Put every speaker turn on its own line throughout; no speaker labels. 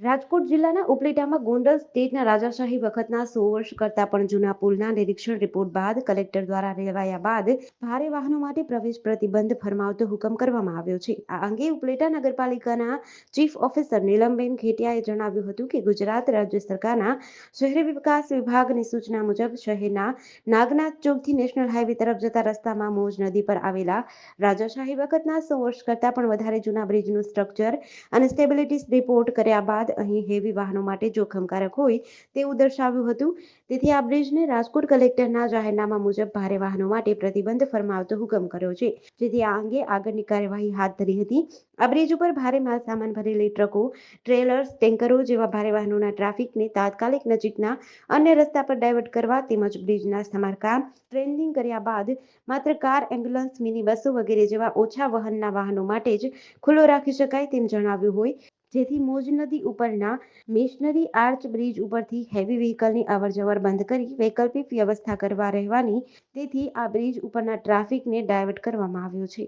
રાજકોટ જિલ્લાના ઉપલેટામાં ગોંડલ સ્ટેટના રાજાશાહી વખતના સો વર્ષ કરતાં પણ જૂના પુલના નિરીક્ષણ રિપોર્ટ બાદ કલેક્ટર દ્વારા લેવાયા બાદ ભારે વાહનો માટે પ્રવેશ પ્રતિબંધ ફરમાવતો હુકમ કરવામાં આવ્યો છે. આ અંગે ઉપલેટા નગરપાલિકાના ચીફ ઓફિસર નીલમબેન ખેટિયાએ જણાવ્યું હતું કે ગુજરાત રાજ્ય સરકારના શહેરી વિકાસ વિભાગની સૂચના મુજબ શહેરના નાગનાથ ચોકથી નેશનલ હાઈવે તરફ જતા રસ્તામાં મોજ નદી પર આવેલા રાજાશાહી વખતના સો વર્ષ કરતાં પણ વધારે જૂના બ્રિજનું સ્ટ્રક્ચર અને સ્ટેબિલિટી રિપોર્ટ કર્યા બાદ અહીં હેવી વાહનો માટે જોખમકારક હોય તેવું દર્શાવ્યું હતું. તેથી આ બ્રિજને રાજકોટ કલેક્ટરના જાહેરનામા મુજબ ભારે વાહનો માટે પ્રતિબંધ ફરમાવતો હુકમ કર્યો છે. જેથી આ અંગે આગળની કાર્યવાહી હાથ ધરી હતી. આ બ્રિજ ઉપર ભારે માલ સામાન ભરેલી ટ્રકો, ટ્રેલર્સ, ટેન્કરો જેવા ભારે વાહનોના ટ્રાફિકને તાત્કાલિક નજીકના અન્ય રસ્તા પર ડાયવર્ટ કરવા તેમજ બ્રિજના સમારકામ, ટ્રેનિંગ કર્યા બાદ માત્ર કાર, એમ્બ્યુલન્સ મિની બસો વગેરે જેવા ઓછા વહનના વાહનો માટે જ ખુલ્લો રાખી શકાય તેમ જણાવ્યું હોય. જેથી મોજ નદી ઉપરના મિશનરી આર્ચ બ્રિજ ઉપરથી હેવી વ્હીકલની અવરજવર બંધ કરી વૈકલ્પિક વ્યવસ્થા કરવા રહેવાની, તેથી આ બ્રિજ ઉપરના ટ્રાફિકને ડાયવર્ટ કરવામાં આવ્યો છે.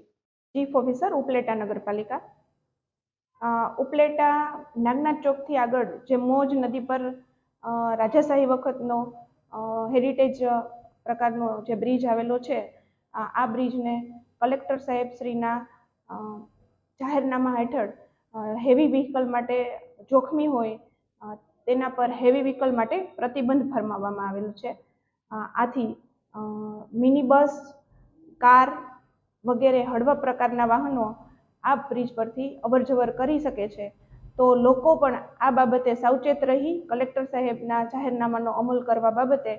ચીફ ઓફિસર ઉપલેટા નગરપાલિકા. ઉપલેટા નાગનાથ ચોકથી આગળ જે મોજ નદી પર રાજાશાહી વખતનો હેરિટેજ પ્રકારનો જે બ્રિજ આવેલો છે, આ બ્રિજને કલેક્ટર સાહેબ શ્રીના જાહેરનામા હેઠળ હેવી વ્હીકલ માટે જોખમી હોય તેના પર હેવી વ્હીકલ માટે પ્રતિબંધ ફરમાવવામાં આવેલું છે. આથી મિની બસ કાર વગેરે હળવા પ્રકારના વાહનો આ બ્રિજ પરથી અવરજવર કરી શકે છે. તો લોકો પણ આ બાબતે સાવચેત રહી કલેક્ટર સાહેબના જાહેરનામાનો અમલ કરવા બાબતે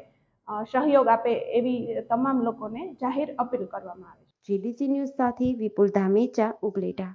સહયોગ આપે એવી તમામ લોકોને જાહેર અપીલ કરવામાં આવે છે.
જીડીસી ન્યૂઝ સાથે વિપુલ ધામેચા ઉપલેટા